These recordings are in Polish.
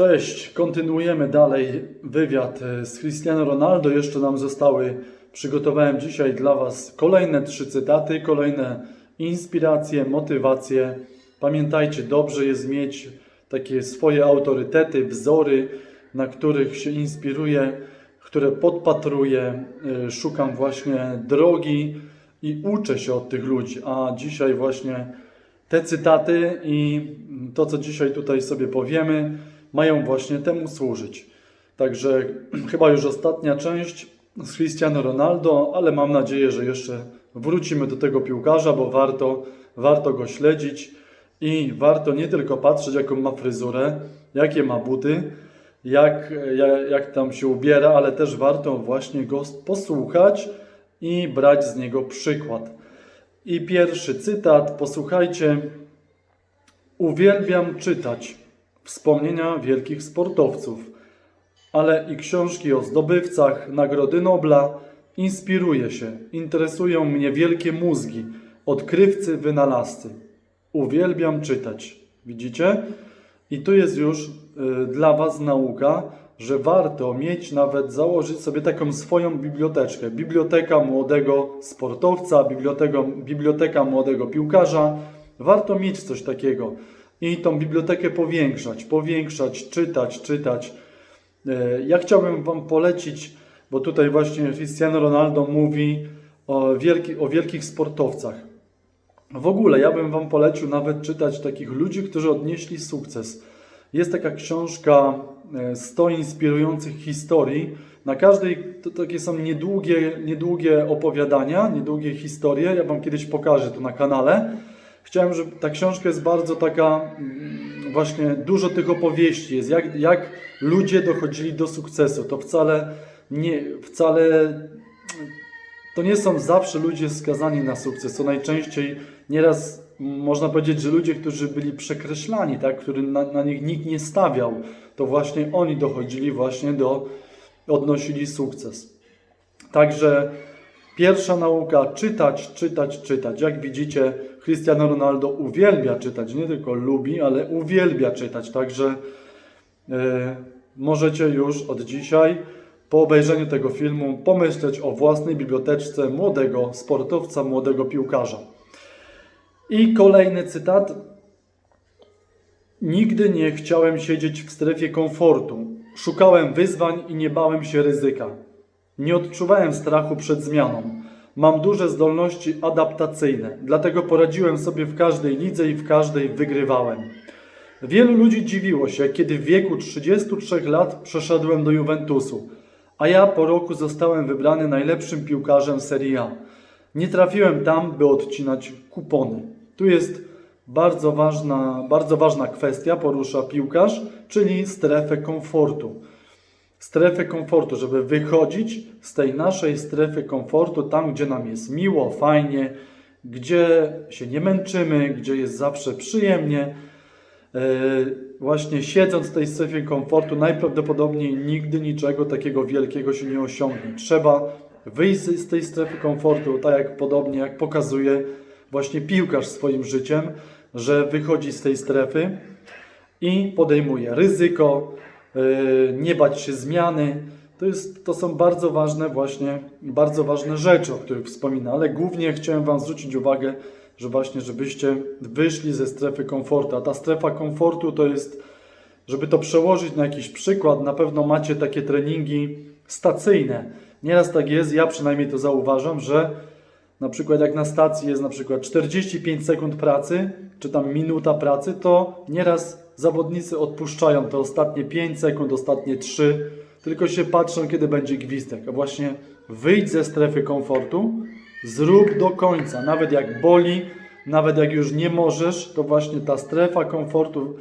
Cześć, kontynuujemy dalej wywiad e, z Cristiano Ronaldo. Jeszcze nam zostały, przygotowałem dzisiaj dla Was kolejne trzy cytaty, kolejne inspiracje, motywacje. Pamiętajcie, dobrze jest mieć takie swoje autorytety, wzory, na których się inspiruję, które podpatruję, e, szukam właśnie drogi i uczę się od tych ludzi. A dzisiaj właśnie te cytaty i to, co dzisiaj tutaj sobie powiemy, mają właśnie temu służyć. Także chyba już ostatnia część z Cristiano Ronaldo, ale mam nadzieję, że jeszcze wrócimy do tego piłkarza, bo warto, warto go śledzić i warto nie tylko patrzeć, jaką ma fryzurę, jakie ma buty, jak, jak, jak tam się ubiera, ale też warto właśnie go posłuchać i brać z niego przykład. I pierwszy cytat, posłuchajcie. Uwielbiam czytać wspomnienia wielkich sportowców, ale i książki o zdobywcach Nagrody Nobla. Inspiruję się, interesują mnie wielkie mózgi, odkrywcy, wynalazcy. Uwielbiam czytać. Widzicie? I tu jest już y, dla Was nauka, że warto mieć nawet, założyć sobie taką swoją biblioteczkę. Biblioteka młodego sportowca, biblioteka, biblioteka młodego piłkarza. Warto mieć coś takiego i tą bibliotekę powiększać, powiększać, czytać, czytać. E, Ja chciałbym Wam polecić, bo tutaj właśnie Cristiano Ronaldo mówi o, wielki, o wielkich sportowcach. W ogóle ja bym Wam polecił nawet czytać takich ludzi, którzy odnieśli sukces. Jest taka książka e, 100 inspirujących historii. Na każdej to takie są niedługie, niedługie opowiadania, niedługie historie. Ja Wam kiedyś pokażę to na kanale. Chciałem, żeby ta książka jest bardzo taka, mm, właśnie dużo tych opowieści jest, jak, jak ludzie dochodzili do sukcesu. To wcale nie, wcale to nie są zawsze ludzie skazani na sukces. To najczęściej nieraz można powiedzieć, że ludzie, którzy byli przekreślani, tak, który na, na nich nikt nie stawiał, to właśnie oni dochodzili właśnie do, odnosili sukces. Także pierwsza nauka, czytać, czytać, czytać. Jak widzicie, Cristiano Ronaldo uwielbia czytać, nie tylko lubi, ale uwielbia czytać. Także e, możecie już od dzisiaj, po obejrzeniu tego filmu, pomyśleć o własnej biblioteczce młodego sportowca, młodego piłkarza. I kolejny cytat. Nigdy nie chciałem siedzieć w strefie komfortu. Szukałem wyzwań i nie bałem się ryzyka. Nie odczuwałem strachu przed zmianą. Mam duże zdolności adaptacyjne, dlatego poradziłem sobie w każdej lidze i w każdej wygrywałem. Wielu ludzi dziwiło się, kiedy w wieku 33 lat przeszedłem do Juventusu, a ja po roku zostałem wybrany najlepszym piłkarzem Serie A. Nie trafiłem tam, by odcinać kupony. Tu jest bardzo ważna, bardzo ważna kwestia, porusza piłkarz, czyli strefę komfortu. Strefę komfortu, żeby wychodzić z tej naszej strefy komfortu, tam gdzie nam jest miło, fajnie, gdzie się nie męczymy, gdzie jest zawsze przyjemnie. E, Właśnie siedząc w tej strefie komfortu, najprawdopodobniej nigdy niczego takiego wielkiego się nie osiągnie. Trzeba wyjść z tej strefy komfortu, tak jak podobnie jak pokazuje właśnie piłkarz swoim życiem, że wychodzi z tej strefy i podejmuje ryzyko, nie bać się zmiany. To, jest, to są bardzo ważne właśnie, bardzo ważne rzeczy, o których wspominam, ale głównie chciałem Wam zwrócić uwagę, że właśnie, żebyście wyszli ze strefy komfortu, a ta strefa komfortu to jest, żeby to przełożyć na jakiś przykład, na pewno macie takie treningi stacyjne. Nieraz tak jest, ja przynajmniej to zauważam, że na przykład jak na stacji jest na przykład 45 sekund pracy, czy tam minuta pracy, to nieraz zawodnicy odpuszczają te ostatnie 5 sekund, ostatnie 3, tylko się patrzą, kiedy będzie gwizdek. A właśnie wyjdź ze strefy komfortu, zrób do końca, nawet jak boli, nawet jak już nie możesz, to właśnie ta strefa komfortu,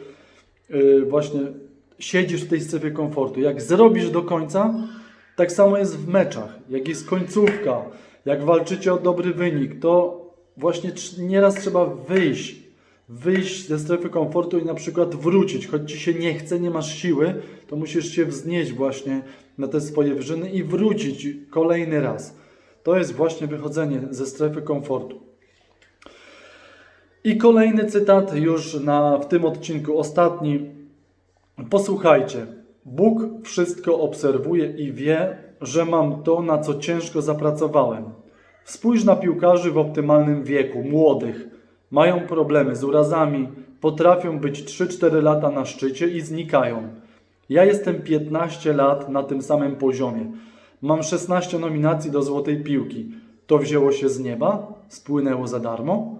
yy, właśnie siedzisz w tej strefie komfortu. Jak zrobisz do końca, tak samo jest w meczach. Jak jest końcówka, jak walczycie o dobry wynik, to właśnie nieraz trzeba wyjść. Wyjść ze strefy komfortu i na przykład wrócić. Choć ci się nie chce, nie masz siły, to musisz się wznieść właśnie na te swoje wyżyny i wrócić kolejny raz. To jest właśnie wychodzenie ze strefy komfortu. I kolejny cytat już na, w tym odcinku, ostatni. Posłuchajcie, Bóg wszystko obserwuje i wie, że mam to, na co ciężko zapracowałem. Spójrz na piłkarzy w optymalnym wieku, młodych. Mają problemy z urazami, potrafią być 3-4 lata na szczycie i znikają. Ja jestem 15 lat na tym samym poziomie. Mam 16 nominacji do Złotej Piłki. To wzięło się z nieba? Spłynęło za darmo?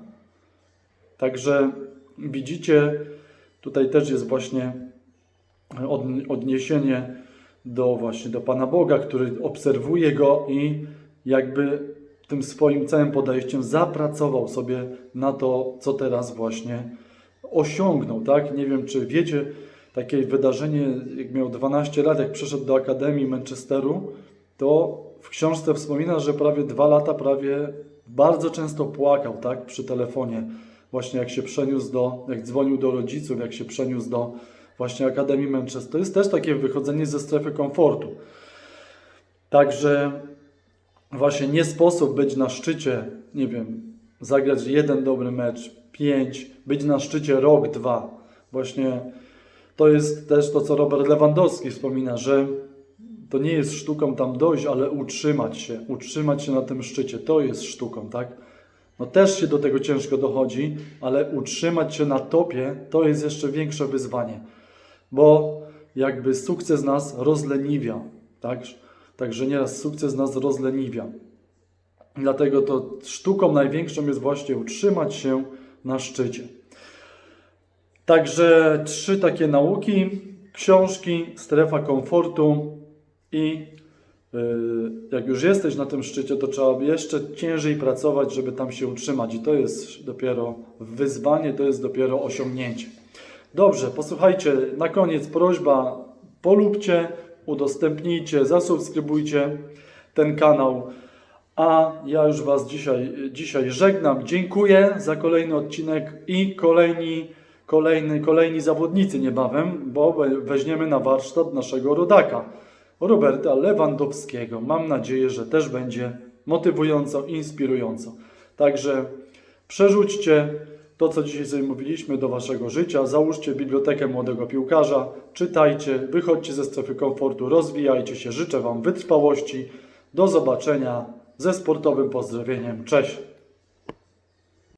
Także widzicie, tutaj też jest właśnie od, odniesienie do właśnie do Pana Boga, który obserwuje go i jakby tym swoim całym podejściem zapracował sobie na to, co teraz właśnie osiągnął, tak? Nie wiem, czy wiecie, takie wydarzenie, jak miał 12 lat, jak przyszedł do Akademii Manchesteru, to w książce wspomina, że prawie dwa lata prawie bardzo często płakał, tak? Przy telefonie. Właśnie jak się przeniósł do, jak dzwonił do rodziców, jak się przeniósł do właśnie Akademii Manchester. To jest też takie wychodzenie ze strefy komfortu. Także właśnie nie sposób być na szczycie, nie wiem, zagrać jeden dobry mecz, pięć, być na szczycie rok, dwa. Właśnie to jest też to, co Robert Lewandowski wspomina, że to nie jest sztuką tam dojść, ale utrzymać się, utrzymać się na tym szczycie. To jest sztuką, tak? No też się do tego ciężko dochodzi, ale utrzymać się na topie to jest jeszcze większe wyzwanie, bo jakby sukces nas rozleniwia, tak? Także nieraz sukces nas rozleniwia. Dlatego to sztuką największą jest właśnie utrzymać się na szczycie. Także trzy takie nauki: książki, strefa komfortu i yy, jak już jesteś na tym szczycie, to trzeba jeszcze ciężej pracować, żeby tam się utrzymać. I to jest dopiero wyzwanie, to jest dopiero osiągnięcie. Dobrze, posłuchajcie, na koniec prośba: polubcie, udostępnijcie, zasubskrybujcie ten kanał. A ja już Was dzisiaj, dzisiaj żegnam. Dziękuję za kolejny odcinek i kolejni, kolejny, kolejni zawodnicy niebawem, bo we- weźmiemy na warsztat naszego rodaka, Roberta Lewandowskiego. Mam nadzieję, że też będzie motywująco, inspirująco. Także przerzućcie to, co dzisiaj sobie mówiliśmy, do Waszego życia. Załóżcie bibliotekę młodego piłkarza, czytajcie, wychodźcie ze strefy komfortu, rozwijajcie się. Życzę Wam wytrwałości. Do zobaczenia ze sportowym pozdrowieniem. Cześć!